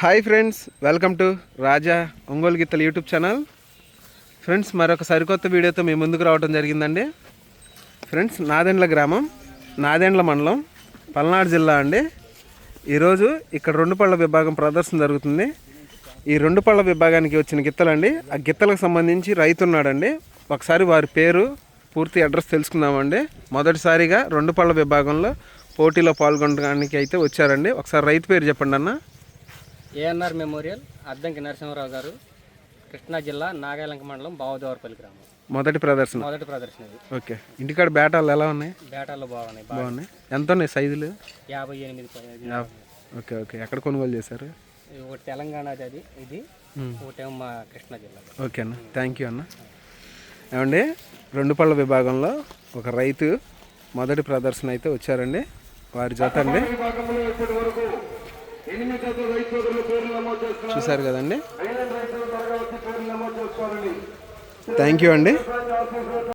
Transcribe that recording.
Hi friends welcome to Raja Ongole గీతల YouTube channel friends మరొక సరికొత్త వీడియోతో మీ ముందుకు రావడం జరిగిందండి. ఫ్రెండ్స్ నాదెండ్ల గ్రామం నాదెండ్ల మండలం పల్నాడు జిల్లా అండి. ఈరోజు ఇక్కడ రెండు పళ్ళ విభాగం ప్రదర్శన జరుగుతుంది. ఈ రెండు పళ్ళ విభాగానికి వచ్చిన గిత్తలండి ఆ గిత్తలకు సంబంధించి రైతు ఉన్నాడండి ఒకసారి వారి పేరు పూర్తి అడ్రస్ తెలుసుకుందామండి. మొదటిసారిగా రెండు పళ్ళ విభాగంలో పోటీలో పాల్గొనడానికి అయితే వచ్చారండి. ఒకసారి రైతు పేరు చెప్పండి అన్న. ఏఎన్ఆర్ మెమోరియల్ అద్దంకి నరసింహరావు గారు కృష్ణా జిల్లా నాగాలంక మండలం బావదేవరపల్లి గ్రామం. మొదటి ప్రదర్శన. మొదటి ప్రదర్శన ఇది. ఓకే. ఇంటికాడ బేటాలు ఎలా ఉన్నాయి? బేటాల్లో బాగున్నాయి బాగా. బాగున్నాయి. ఎంత ఉన్నాయి సైజులు? యాభై ఎనిమిది. Okay okay. ఎక్కడ కొనుగోలు చేశారు? ఇది ఒకటి తెలంగాణది అది ఇది. ఒకటేమో మా కృష్ణా జిల్లా ఓకే అన్న. థ్యాంక్ యూ అన్న. ఏమండి? రెండు పళ్ళ విభాగంలో ఒక రైతు మొదటి ప్రదర్శన అయితే వచ్చారండి. వారి జత అండి. చూసారు కదండి? థ్యాంక్ యూ అండి.